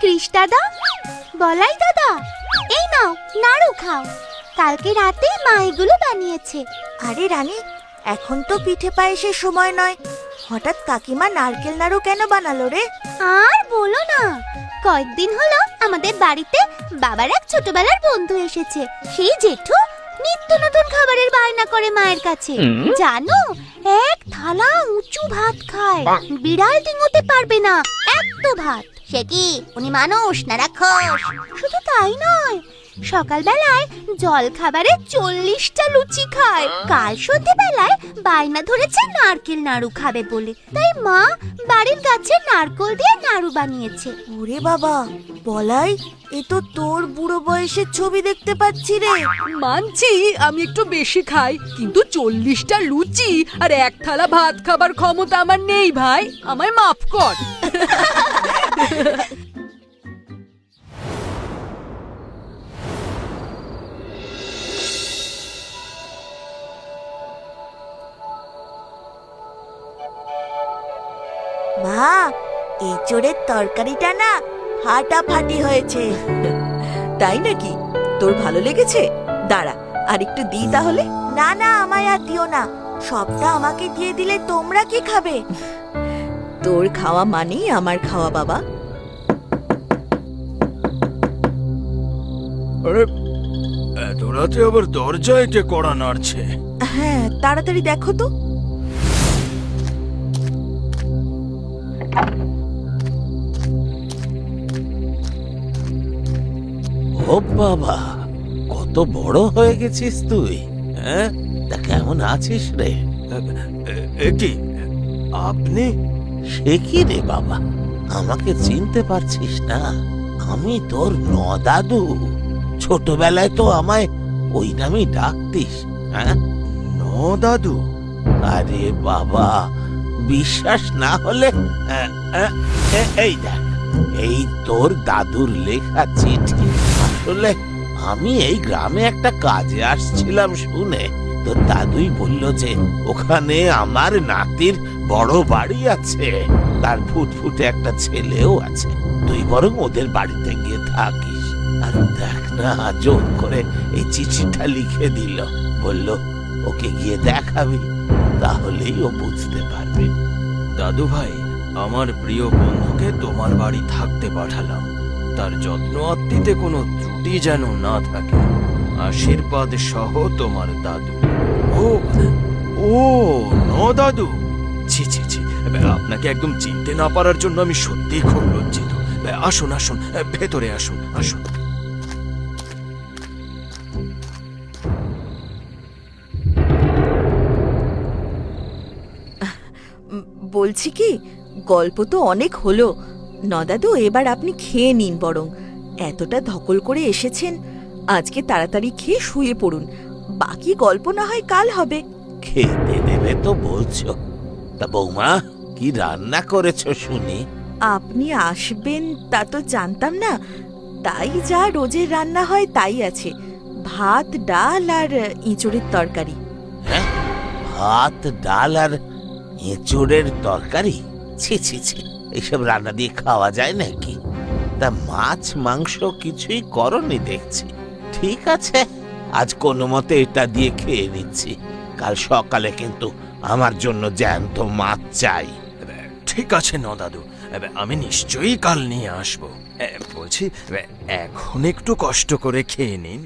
কৃষ দাদা? বলাই দাদা এই নাও নাড়ু খাও। কালকে রাতে মা এগুলো বানিয়েছে। আরে রানী এখন তো পিঠে পায়েসের সময় নয়। হঠাৎ কাকিমা নারকেল নাড়ু কেন বানালো রে? আর বলো না কয়েকদিন হলো আমাদের বাড়িতে বাবার এক ছোটবেলার বন্ধু এসেছে। সেই জেঠু নিত্য নতুন খাবারের বায়না করে মায়ের কাছে। জানো এক থালা উঁচু ভাত খায়। বিড়াল ডিঙোতে পারবে না। এত ভাত। সে কি? উনি মানুষ না রাক্ষস? শুধু তাই নয় সকালবেলায় জল খাবারে চল্লিশটা লুচি খায়। কাল সন্ধেবেলায় বায়না ধরেছে নারকেল নাড়ু খাবে বলে। তাই মা বাড়ির গাছে নারকল দিয়ে নাড়ু বানিয়েছে। ওরে বাবা বলাই এ তো তোর বুড়ো বয়সের ছবি দেখতে পাচ্ছি রে। মানছি আমি একটু বেশি খাই কিন্তু চল্লিশটা লুচি আর এক থালা ভাত খাবার ক্ষমতা আমার নেই ভাই। আমায় মাফ কর। মা এঁচড়ের তরকারিটা না ফাটাফাটি হয়েছে। তাই নাকি? তোর ভালো লেগেছে? দাঁড়া আর একটু দিই তাহলে? না না আমায় আর দিও না। সবটা আমাকে দিয়ে দিলে তোমরা কি খাবে? তোর খাওয়া মানেই আমার খাওয়া বাবা। আরে এত রাতে আবার দরজায় কে কড়া নাড়ছে। হ্যাঁ তাড়াতাড়ি দেখো তো। ও বাবা কত বড় হয়ে গেছিস তুই হ্যাঁ? তা কেমন আছিস রে? কি আপনি? সে কি রে বাবা? আমাকে চিনতে পারছিস না। আমি তোর ন দাদু ছোটবেলায় তো আমায় ওই নামেই ডাকতিস হ্যাঁ? ন দাদু আরে বাবা বিশ্বাস না হলে আহ, এ- এই দেখ এই তোর দাদুর লেখা চিঠি। আসলে আমি এই গ্রামে একটা কাজে আসছিলাম শুনে। তোর দাদুই বলল যে, ওখানে আমার নাতির বড় বাড়ি আছে। তার ফুটফুটে একটা ছেলেও আছে। তুই বরং ওদের বাড়িতে গিয়ে থাকিস। আর দেখ না, জোর করে এই চিঠিটা লিখে দিল। বলল, ওকে গিয়ে দেখাবি, তাহলেই ও বুঝতে পারবে। দাদু ভাই আমার প্রিয় বন্ধুকে তোমার বাড়ি থাকতে পাঠালাম। তার যত্ন আত্মিতে কোনো ত্রুটি যেন না থাকে। আশীর্বাদ সহ তোমার দাদু। ও ও, ন দাদু। ছি ছি ছি। আপনাকে একদম চিনতে না পারার জন্য আমি সত্যিই খুব লজ্জিত। আসুন আসুন ভেতরে আসুন আসুন। বলছি কি, গল্প তো অনেক হলো। নদাদু এবার আপনি খেয়ে নিন বরং। এতটা ধকল করে এসেছেন আজকে তাড়াতাড়ি খেয়ে শুয়ে পড়ুন। বাকি গল্প না হয় কাল হবে। খেতে দেবে তো বলছো। তা বৌমা কি রান্না করেছ শুনি। আপনি আসবেন তা তো জানতাম না। তাই যা রোজের রান্না হয় তাই আছে। ভাত ডাল আর ইঁচড়ের তরকারি। হ্যাঁ? ভাত ডাল আর এঁচড়ের তরকারি? ছি ছি ছি। এইসব রান্না দিয়ে খাওয়া যায় নাকি? তা মাছ, মাংস কিছুই করনি দেখছি। ঠিক আছে, আজ কোনো মতে এটা দিয়ে খেয়ে নিচ্ছি। কাল সকালে কিন্তু আমার জন্য জ্যান্ত মাছ চাই। ঠিক আছে ন দাদু আমি নিশ্চয়ই কাল নিয়ে আসব। বলছি এখন একটু কষ্ট করে খেয়ে নিন।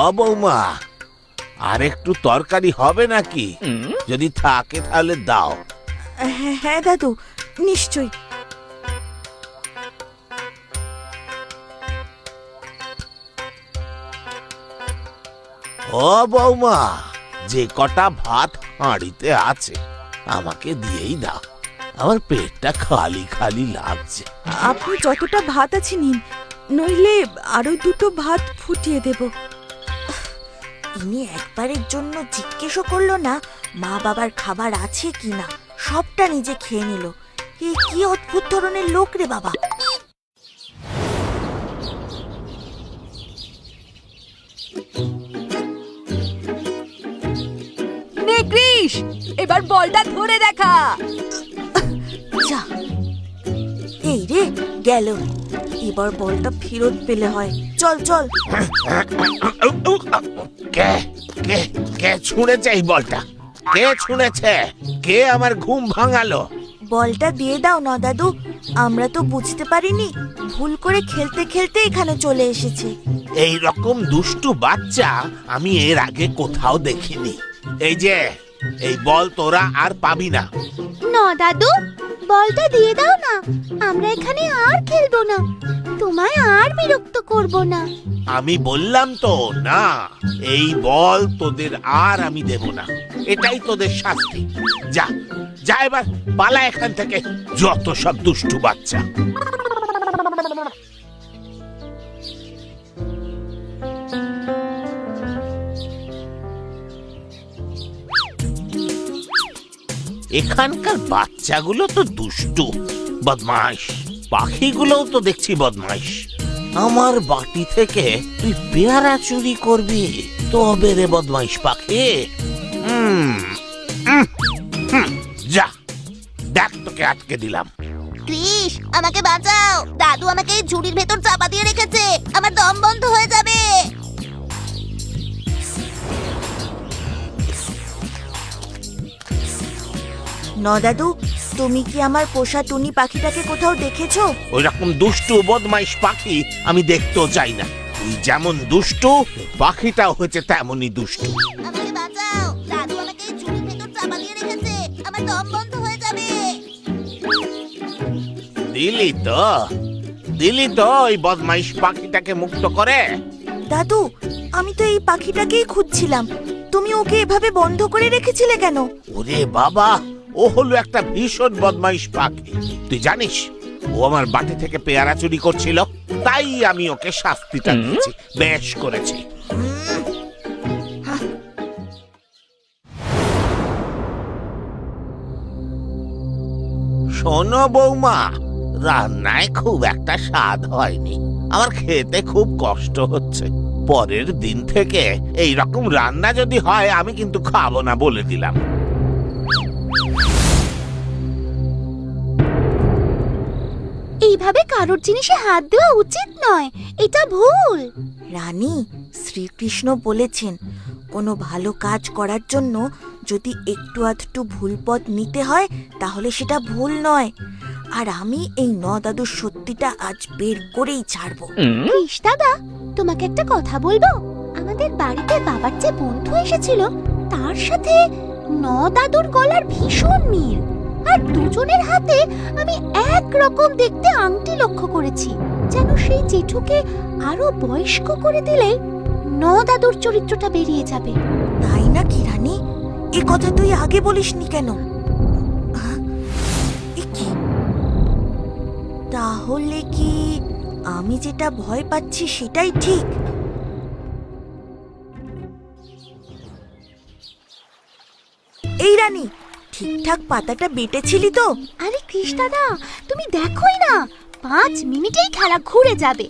ও বৌমা আর একটু তরকারি হবে নাকি? যদি থাকে তাহলে দাও। হ্যাঁ হ্যাঁ দাদু নিশ্চয়ই। ও বৌমা যে কটা ভাত হাঁড়িতে আছে আমাকে দিয়েই দাও। আমার পেটটা খালি খালি লাগছে। আপনি যতটা ভাত আছে নিন নইলে আরও দুটো ভাত ফুটিয়ে দেব। ইনি একবারের জন্য জিজ্ঞেসও করল না মা বাবার খাবার আছে কিনা সবটা নিজে খেয়ে নিল। এ কি অদ্ভুত ধরনের লোক রে বাবা। এবার বলটা ধরে দেখা। যা গেল। এবার বলটা ফেরত পেলে হয়। চল চল। কে কে কে ছুঁড়েছে এই বলটা? কে ছুঁড়েছে? কে আমার ঘুম ভাঙালো? বলটা দিয়ে দাও না দাদু। আমরা তো বুঝতে পারিনি। ভুল করে খেলতে খেলতে এখানে চলে এসেছে। এই রকম দুষ্টু বাচ্চা আমি এর আগে কোথাও দেখিনি। এই যে এই বল তোরা আর পাবি না। না দাদু। বলটা দিয়ে দাও না। আমরা এখানে আর খেলব না। তোমায় আর বিরক্ত করব না। আমি বললাম তো, না, এই বল তোদের আর আমি দেব না। এটাই তোদের শাস্তি। যা যা এবার, পালা এখান থেকে, যত সব দুষ্টু বাচ্চা। এখানকার বাচ্চাগুলো তো দুষ্টু, বদমাইশ। পাখিগুলোও তো দেখছি বদমাইশ। আমার বাটি থেকে তুই পেয়ারা চুরি করবি, তবে রে বদমাইশ পাখি। যা, দেখ তোকে আটকে দিলাম। কৃষ, আমাকে বাঁচাও। দাদু আমাকে এই ঝুড়ির ভেতর চাপা দিয়ে রেখেছে। আমার দম বন্ধ হয়ে যাবে। ন দাদু তুমি কি আমার পোষা টুনি পাখিটাকে কোথাও দেখেছ? ওই রকম দুষ্টু বদমাইশ পাখি আমি দেখতেও চাই না। তুই যেমন দুষ্টু পাখিটাও হয়েছে তেমনই দুষ্টু। আমাকে বাঁচাও! দাদু আমাকে এই ভেতর চাপা রেখেছে। আমার দম বন্ধ হয়ে যাবে। দিলি তো। দিলি তো ওই বদমাইশ পাখিটাকে মুক্ত করে। দাদু আমি তো এই পাখিটাকেই খুঁজছিলাম। তুমি ওকে এভাবে বন্ধ করে রেখেছিলে কেন? ওরে বাবা ও হলো একটা ভীষণ বদমাইশ পাখি। তুই জানিস ও আমার বাটি থেকে পেয়ারা চুরি করছিল তাই আমি ওকে শাস্তিটা দিয়েছি বেশ করেছি। শোনো বৌমা রান্নায় খুব একটা স্বাদ হয়নি। আমার খেতে খুব কষ্ট হচ্ছে। পরের দিন থেকে এই রকম রান্না যদি হয় আমি কিন্তু খাব না বলে দিলাম। এইভাবে কারোর জিনিসে হাত দেওয়া উচিত নয়। এটা ভুল। রানী শ্রীকৃষ্ণ বলেছেন কোনো ভালো কাজ করার জন্য যদি একটু আধটু ভুল পথ নিতে হয় তাহলে সেটা ভুল নয়। আর আমি এই ন দাদুর সত্যিটা আজ বের করেই ছাড়বো। কৃষ দাদা তোমাকে একটা কথা বলব? আমাদের বাড়িতে বাবার যে বন্ধু এসেছিল তার সাথে ন দাদুর গলার ভীষণ মিল। আর দুজনের হাতে আমি এক রকম দেখতে আংটি লক্ষ্য করেছি। যেন সেই জেঠুকে আরও বয়স্ক করে দিলে ন চরিত্রটা বেরিয়ে যাবে। তাই না কি রানী? এ কথা তুই আগে বলিসনি কেন? তাহলে কি আমি যেটা ভয় পাচ্ছি সেটাই ঠিক? এই রানী ঠিকঠাক পাতাটা বেটেছিলি তো? আরে কৃষ দাদা তুমি দেখোই না পাঁচ মিনিটেই খেলা ঘুরে যাবে।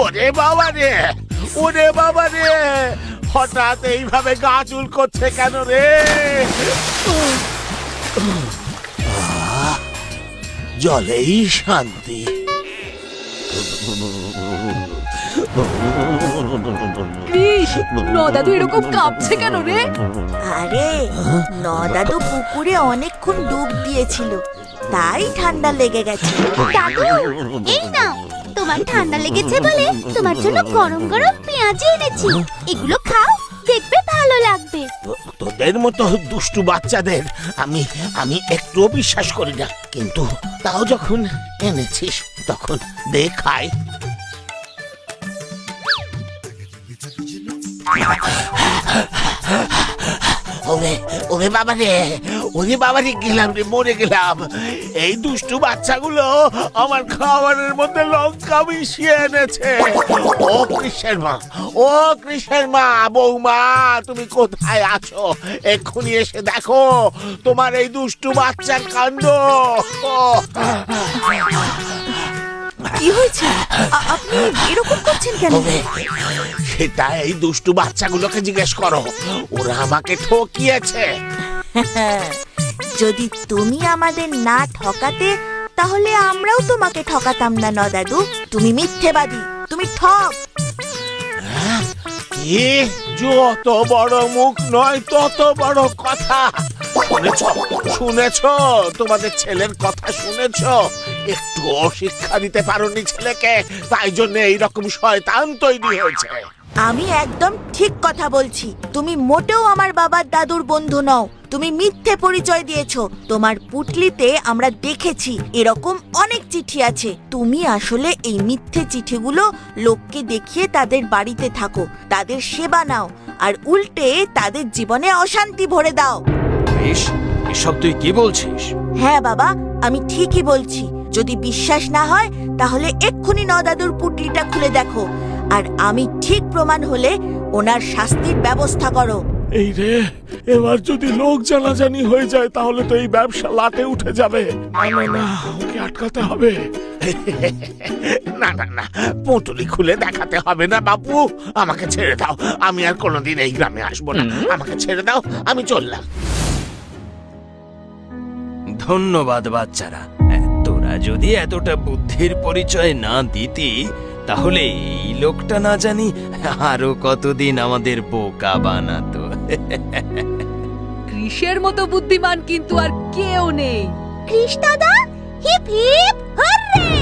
ওরে বাবা রে ওরে বাবা রে হঠাৎ এইভাবে গা চুল করছে কেন রে? জলেই শান্তি। নদাদু এরকম কাঁপছে কেন রে? আরে নদাদু পুকুরে অনেকক্ষণ ডুব দিয়েছিল তাই ঠান্ডা লেগে গেছে। দাদু এই নাও তোমার ঠান্ডা লেগেছে বলে তোমার জন্য গরম গরম পেঁয়াজি এনেছি। এগুলো খাও। দেখবে ভালো লাগবে। তোদের মতো দুষ্টু বাচ্চাদের আমি আমি একটুও বিশ্বাস করি না। কিন্তু তাও যখন এনেছিস, তখন দেখাই ওরে ওরে বাবা রে ওরে বাবারে গেলাম রে মরে গেলাম। এই দুষ্টু বাচ্চাগুলো আমার খাবারের মধ্যে লঙ্কা মিশিয়ে এনেছে। ও কৃষ্ণের মা ও কৃষ্ণের মা বৌমা তুমি কোথায় আছো? এক্ষুনি এসে দেখো তোমার এই দুষ্টু বাচ্চার কাণ্ড। কি হয়েছে? আপনি এরকম করছেন কেন? সেটা এই দুষ্টু বাচ্চাগুলোকে জিজ্ঞেস করো। ওরা আমাকে ঠকিয়েছে। যদি তুমি আমাদের না ঠকাতে তাহলে আমরাও তোমাকে ঠকাতাম না নদাদু। তুমি মিথ্যেবাদী তুমি ঠক। কি যত বড় মুখ নয় তত বড় কথা। শুনেছ? শুনেছ? তোমাদের ছেলের কথা শুনেছ? একটু শিক্ষা দিতে পারোনি ছেলেকে তাই জন্য এইরকম শয়তান তৈরি হয়েছে। আমি একদম ঠিক কথা বলছি। তুমি মোটেও আমার বাবার দাদুর বন্ধু নও। তুমি মিথ্যে পরিচয় দিয়েছ। তোমার পুটলিতে আমরা দেখেছি এরকম অনেক চিঠি আছে। তুমি আসলে এই মিথ্যে চিঠিগুলো লোককে দেখিয়ে তাদের বাড়িতে থাকো তাদের সেবা নাও আর উল্টে তাদের জীবনে অশান্তি ভরে দাও। বেশ এসব তুই কি বলছিস? হ্যাঁ বাবা আমি ঠিকই বলছি। যদি বিশ্বাস না হয় তাহলে এক্ষুনি নদাদুর পুটলিটা খুলে দেখো। আর আমি ঠিক প্রমাণ হলে ওনার শাস্তির ব্যবস্থা করো। এই রে এবার যদি লোক জানাজানি হয়ে যায় তাহলে তো এই ব্যবসা লাটে উঠে যাবে। না না না ওকে আটকাতে হবে। না না না পুঁটুলি খুলে দেখাতে হবে না বাপু। আমাকে ছেড়ে দাও। আমি আর কোনোদিন এই গ্রামে আসব না। আমাকে ছেড়ে দাও আমি চললাম। ধন্যবাদ বাচ্চারা। তোরা যদি এতটা বুদ্ধির পরিচয় না দিতি তাহলে এই লোকটা না জানি আরও কতদিন আমাদের বোকা বানাতো। কৃষের মতো বুদ্ধিমান কিন্তু আর কেউ নেই। কৃষ্ণদা হিপ হিপ হুররে!